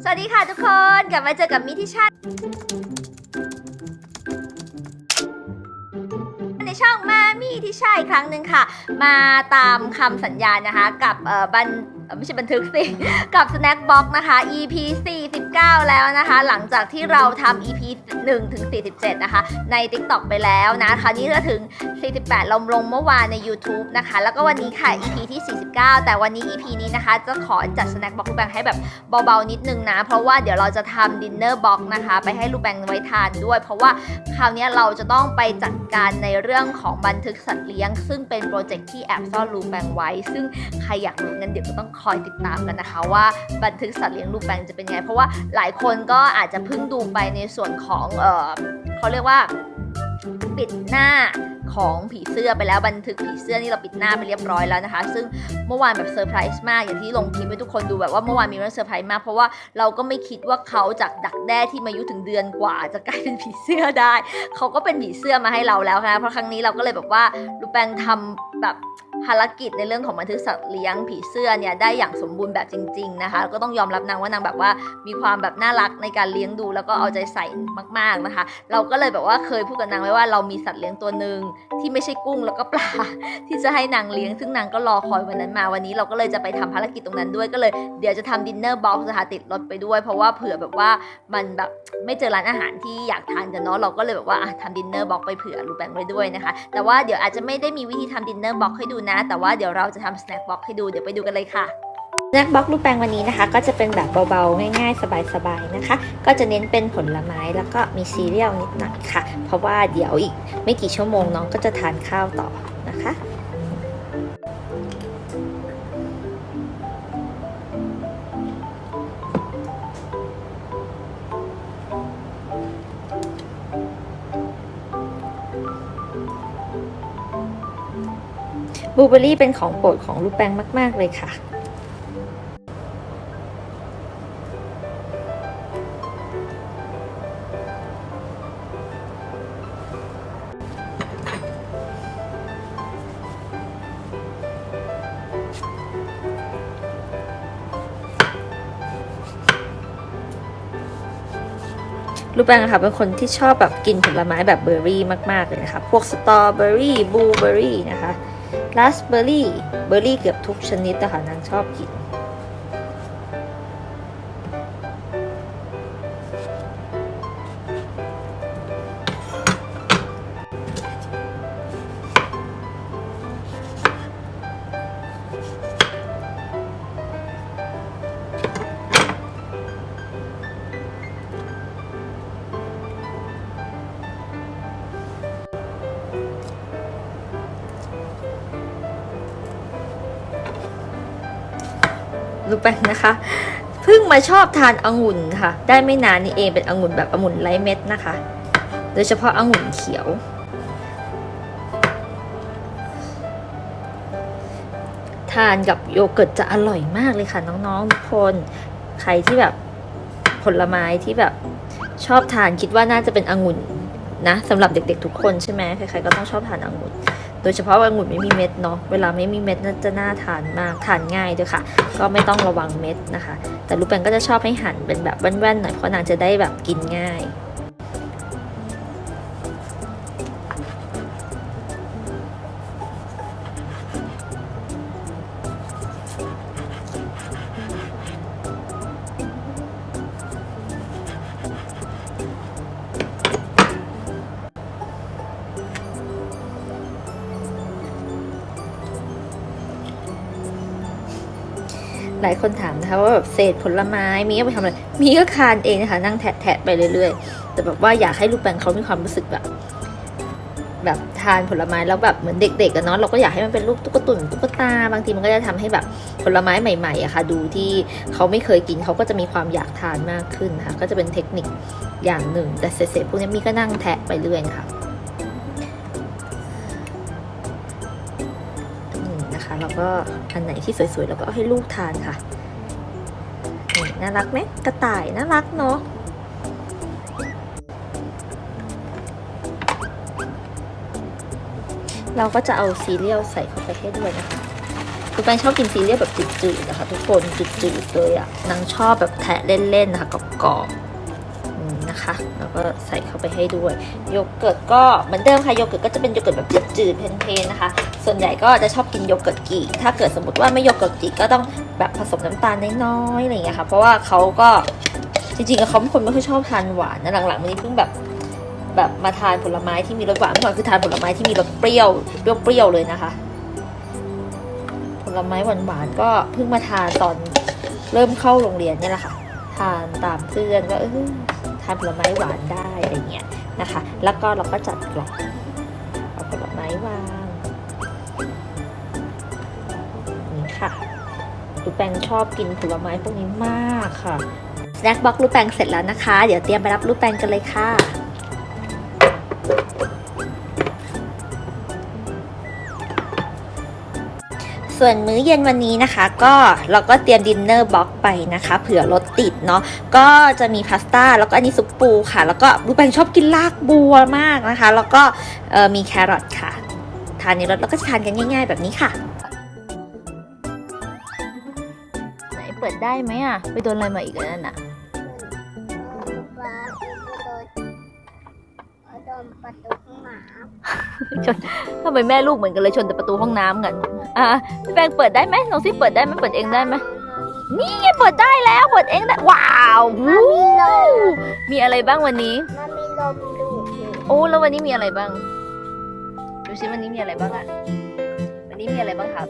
สวัสดีค่ะทุกคนกลับมาเจอกับมิทิชาในช่องมามีที่ใช่อีกครั้งหนึ่งค่ะ มาตามคำสัญญานะคะ กับเออบัน ไม่ใช่บันทึกสิ กับ Snack Box นะคะ EP 49 แล้วนะคะ หลังจากที่เราทำ EP 1ถึง47 นะคะ ใน TikTok ไปแล้วนะ คราวนี้ก็ถึง 48 ลงลงเมื่อวานใน YouTube นะคะ แล้วก็วันนี้ค่ะ EP ที่ 49 แต่วันนี้ EP นี้นะคะ จะขอจัด Snack Box ลูกแบงให้แบบเบาๆ นิดนึงนะ เพราะว่าเดี๋ยวเราจะทำ Dinner Box นะคะ ไปให้ลูกแบงไว้ทานด้วย เพราะว่าคราวนี้เราจะต้องไปจัดการในเรื่องของบันทึกสัตว์เลี้ยง ซึ่งเป็นโปรเจกต์ที่แอบซ่อนลูกแบงไว้ ซึ่งใครอยากรู้งั้นเดี๋ยวก็ต้องคอยติดตามกันนะคะ ว่าบันทึกสัตว์เลี้ยงลูกแบงจะเป็นยังไง เพราะว่าหลายคนก็อาจจะเพิ่งดูไปในส่วนของเออเขาเรียกว่าปิดหน้าของผีเสื้อไปแล้วบันทึกผีเสื้อนี่เราปิดหน้าไปเรียบร้อยแล้วนะคะ ซึ่งเมื่อวานแบบเซอร์ไพรส์มากอย่างที่ลงคลิปให้ทุกคนดูแบบว่าเมื่อวานมีเรื่องเซอร์ไพรส์มากเพราะว่าเราก็ไม่คิดว่าเขาจากดักแด้ที่มายุถึงเดือนกว่า จะกลายเป็นผีเสื้อได้ เขาก็เป็นผีเสื้อมาให้เราแล้วค่ะเพราะครั้งนี้เราก็เลยแบบว่าลูแปงทำแบบ ภารกิจในเรื่องของบันทึกสัตว์เลี้ยงผีเสื้อเนี่ยได้อย่างสมบูรณ์แบบจริง ๆนะคะก็ต้องยอมรับนางว่านางแบบว่ามีความแบบน่ารักในการเลี้ยงดู แล้วก็เอาใจใส่มาก ๆนะคะ เราก็เลยแบบว่าเคยพูดกับนางไว้ว่าเรามีสัตว์เลี้ยงตัวหนึ่งที่ไม่ใช่กุ้งแล้วก็ปลาที่จะให้นางเลี้ยง ซึ่งนางก็รอคอยวันนั้นมาวันนี้เราก็เลยจะไปทำภารกิจตรงนั้นด้วยก็เลยเดี๋ยวจะทำดินเนอร์บ็อกซ์นะคะติดรถไปด้วย เพราะว่าเผื่อแบบว่ามันแบบไม่เจอร้านอาหารที่อยากทานกันเนาะเราก็เลยแบบว่าทำดินเนอร์บ็อกซ์ไปเผื่อรูปแบงไว้ด้วยนะคะ แต่ว่าเดี๋ยวอาจจะไม่ได้มีวิธีทำดินเนอร์บ็อกซ์ให้ดูนะแต่ว่าเดี๋ยวเราจะทำสแน็คบ็อกให้ดูเดี๋ยวไปดูกันเลยค่ะสแน็คบ็อกรูปแปลงวันนี้นะคะ ก็จะเป็นแบบเบาๆ ง่ายๆ สบายๆนะคะ ก็จะเน้นเป็นผลไม้แล้วก็มีซีเรียลนิดหน่อยค่ะ เพราะว่าเดี๋ยวอีกไม่กี่ชั่วโมงน้องก็จะทานข้าวต่อนะคะ บลูเบอรี่เป็นของโปรดของลูกแป้งมาก ๆ เลยค่ะ ลูกแป้งอะค่ะเป็นคนที่ชอบแบบกินผลไม้แบบเบอร์รี่มาก ๆ เลยนะคะ พวกสตรอเบอร์รี่บลูเบอร์รี่นะคะ ราสเบอร์รี่ เบอร์รี่เกือบทุกชนิดนะคะนางชอบกิน ลูกแป้งนะคะเพิ่งมาชอบทานองุ่นค่ะ ได้ไม่นานนี้เองเป็นองุ่นแบบองุ่นไร้เม็ดนะคะ โดยเฉพาะองุ่นเขียว ทานกับโยเกิร์ตจะอร่อยมากเลยค่ะน้องๆทุกคนใครที่แบบผลไม้ที่แบบชอบทานคิดว่าน่าจะเป็นองุ่นนะสำหรับเด็กๆทุกคนใช่ไหมใครๆก็ต้องชอบทานองุ่น โดยเฉพาะว่าองุ่นไม่มีเม็ดเนาะเวลาไม่มีเม็ดน่าจะน่าทานมากทานง่ายด้วยค่ะ ก็ไม่ต้องระวังเม็ดนะคะ แต่ลูกแปงก็จะชอบให้หั่นเป็นแบบแว่นๆหน่อยเพราะนางจะได้แบบกินง่าย หลายคนถามนะคะว่าแบบเศษผลไม้มีเอาไปทำอะไร มีก็คานเองนะคะ นั่งแทะๆไปเรื่อยๆ แต่แบบว่าอยากให้ลูกแปงเขามีความรู้สึกแบบ แบบทานผลไม้แล้วแบบเหมือนเด็กๆกันเนาะเราก็อยากให้มันเป็นรูปตุ๊กตุ่นตุ๊กตา บางทีมันก็จะทำให้แบบผลไม้ใหม่ๆอะค่ะ ดูที่เขาไม่เคยกินเขาก็จะมีความอยากทานมากขึ้นนะคะก็จะเป็นเทคนิคอย่างหนึ่ง แต่เศษๆพวกนี้มีก็นั่งแทะไปเรื่อยนะคะ อืมนะแล้วก็อันไหนที่สวยๆเราก็เอาให้ลูกทานค่ะน่ารักไหมกระต่ายน่ารักเนาะเราก็จะเอาซีเรียลใส่เข้าไปให้ด้วยนะคะคือแป้งชอบกินซีเรียลแบบจืดๆนะคะ ทุกคนจืดๆเลยอะนางชอบแบบแทะเล่นๆนะคะกรอบๆ นะคะ แล้วก็ใส่เข้าไปให้ด้วยโยเกิร์ตก็เหมือนเดิมค่ะโยเกิร์ตก็จะเป็นโยเกิร์ตแบบจืดๆเพลนๆนะคะ ส่วนใหญ่ก็จะชอบกินโยเกิร์ตกีถ้าเกิดสมมติว่าไม่โยเกิร์ตกีก็ต้องแบบผสมน้ำตาลน้อยๆอะไรอย่างเงี้ยค่ะ เพราะว่าเขาก็จริงๆเขาเป็นคนไม่ค่อยชอบทานหวานนะหลังๆมานี้เพิ่งแบบแบบมาทานผลไม้ที่มีรสหวานเมื่อก่อนคือทานผลไม้ที่มีรสเปรี้ยวเปรี้ยวๆเลยนะคะ ผลไม้หวานๆก็เพิ่งมาทานตอนเริ่มเข้าโรงเรียนเนี่ยแหละค่ะ ทานตามเพื่อนว่าเออ ทานผลไม้หวานได้อะไรเงี้ยนะคะ แล้วก็เราก็จัดกล่องเอาผลไม้วางนี่ค่ะลูกแปงชอบกินผลไม้พวกนี้มากค่ะสแน็คบ็อกลูกแปงเสร็จแล้วนะคะ เดี๋ยวเตรียมไปรับลูกแปงกันเลยค่ะ ส่วนมื้อเย็นวันนี้นะคะ ก็เราก็เตรียมดินเนอร์บ็อกไปนะคะ เผื่อรถติดเนาะก็จะมีพาสต้าแล้วก็อันนี้ซุปปูค่ะ แล้วก็รูปแปงชอบกินลากบัวมากนะคะ แล้วก็มีแครอทค่ะ ทานในรถแล้วก็จะทานกันง่าย ๆ แบบนี้ค่ะไหนเปิดได้ไหมอะไปโดนอะไรมาอีกแล้วนั่นอะ นประตูห้องน้ทำไมแม่ลูกเหมือนกันเลยชนแต่ประตูห้องน้ำกันอะพี่แปงเปิดได้ไหมน้องซิเปิดได้ไหมเปิดเองได้ไหมนี่ไงเปิดได้แล้วเปิดเองได้ว้าววู้มีอะไรบ้างวันนี้ำมันมีลมดูดอยู่โอ้แล้ววันนี้มีอะไรบ้างดูซิวันนี้มีอะไรบ้างอะวันนี้มีอะไรบ้างครับ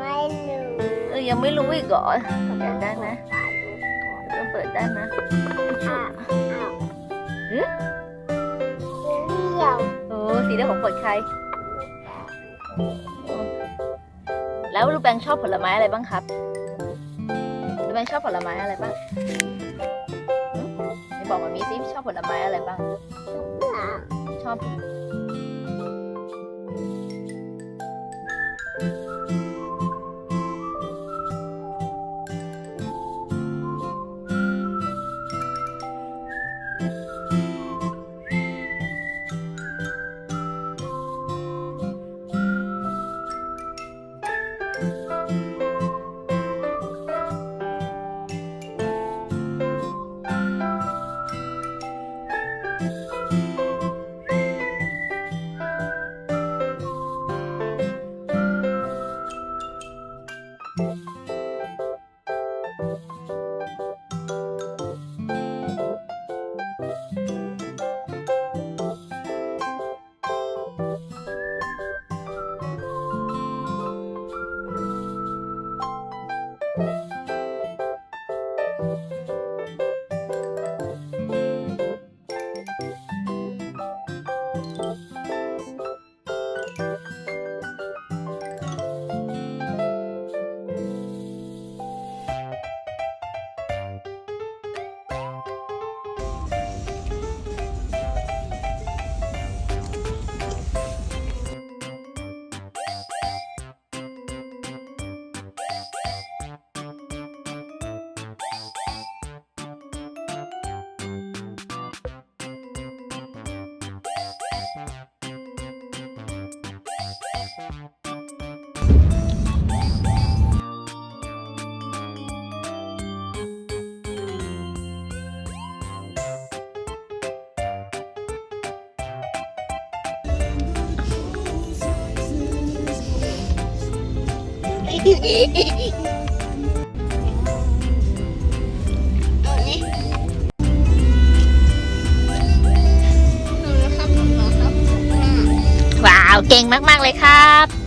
ไม่รู้เออยังไม่รู้อีกเหรอเปิดได้ไหมเริ่มเปิดได้ไหมอะอ้าวหือเดี่ยวโอ้สีเลือดของขวดใคร แล้วลูกแบงชอบผลไม้อะไรบ้างครับลูกแบงชอบผลไม้อะไรบ้างหึไหนบอกมามีซิชอบผลไม้อะไรบ้างอะชอบ ว้าว เก่งมาก ๆ เลยครับ